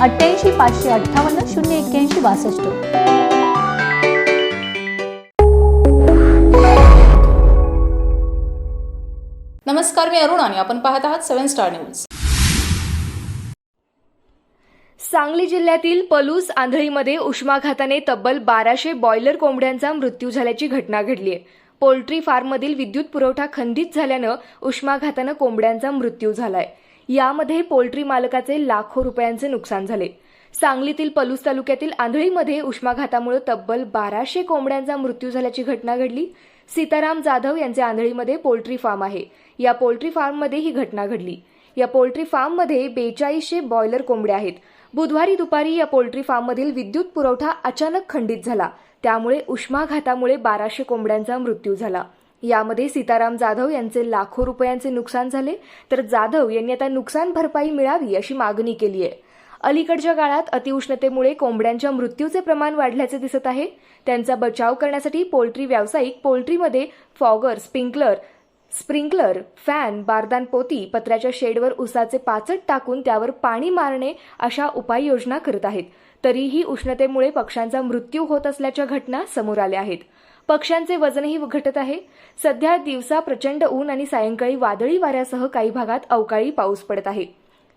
अठ्ठ्याऐंशी पाचशे अठ्ठावन्न शून्य एक्क्याऐंशी बासष्ट. नमस्कार मी अरुण आणि आपण पाहत आहात सेव्हन स्टार न्यूज. सांगली जिल्ह्यातील पलूस आंधळीमध्ये उष्माघाताने तब्बल बाराशे बॉयलर कोंबड्यांचा मृत्यू झाल्याची घटना घडली आहे. पोल्ट्री फार्ममधील विद्युत पुरवठा खंडित झाल्यानं उष्माघातानं कोंबड्यांचा मृत्यू झालाय. यामध्ये पोल्ट्री मालकाचे लाखो रुपयांचे नुकसान झाले. सांगलीतील पलूस तालुक्यातील आंधळीमध्ये उष्माघातामुळे तब्बल बाराशे कोंबड्यांचा मृत्यू झाल्याची घटना घडली. सीताराम जाधव यांचे आंधळीमध्ये पोल्ट्री फार्म आहे. या पोल्ट्री फार्ममध्ये ही घटना घडली. या पोल्ट्री फार्ममध्ये बेचाळीसशे बॉयलर कोंबड्या आहेत. बुधवारी दुपारी या पोल्ट्री फार्ममधील विद्युत पुरवठा अचानक खंडित झाला. त्यामुळे उष्माघातामुळे बाराशे कोंबड्यांचा मृत्यू झाला. यामध्ये सीताराम जाधव यांचे लाखो रुपयांचे नुकसान झाले तर जाधव यांनी आता नुकसान भरपाई मिळावी अशी मागणी केली आहे. अलीकडच्या काळात अतिउष्णतेमुळे कोंबड्यांच्या मृत्यूचे प्रमाण वाढल्याचे दिसत आहे. त्यांचा बचाव करण्यासाठी पोल्ट्री व्यावसायिक पोल्ट्रीमध्ये फॉगर स्प्रिंकलर स्प्रिंकलर फॅन बारदान पोती पत्र्याच्या शेडवर उसाचे पाचट टाकून त्यावर पाणी मारणे अशा उपाययोजना करत आहेत. तरीही उष्णतेमुळे पक्ष्यांचा मृत्यू होत असल्याच्या घटना समोर आल्या आहेत. पक्ष्यांचे वजनही घटत आहे. सध्या दिवसा प्रचंड ऊन आणि सायंकाळी वादळी वाऱ्यासह काही भागात अवकाळी पाऊस पडत आहे.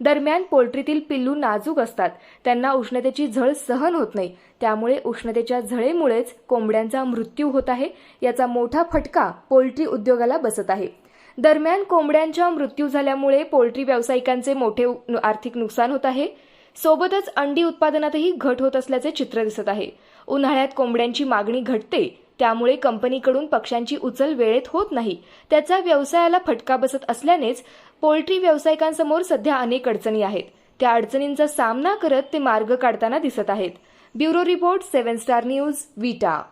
दरम्यान पोल्ट्रीतील पिल्लू नाजूक असतात. त्यांना उष्णतेची झळ सहन होत नाही. त्यामुळे उष्णतेच्या झळेमुळेच कोंबड्यांचा मृत्यू होत आहे. याचा मोठा फटका पोल्ट्री उद्योगाला बसत आहे. दरम्यान कोंबड्यांच्या मृत्यू झाल्यामुळे पोल्ट्री व्यावसायिकांचे मोठे आर्थिक नुकसान होत आहे. सोबतच अंडी उत्पादनातही घट होत असल्याचे चित्र दिसत आहे. उन्हाळ्यात कोंबड्यांची मागणी घटते. त्यामुळे कंपनीकडून पक्ष्यांची उचल वेळेत होत नाही. त्याचा व्यवसायाला फटका बसत असल्यानेच पोल्ट्री व्यावसायिकांसमोर सध्या अनेक अडचणी आहेत. त्या अडचणींचा सामना करत ते मार्ग काढताना दिसत आहेत. Bureau report seven star news Vita.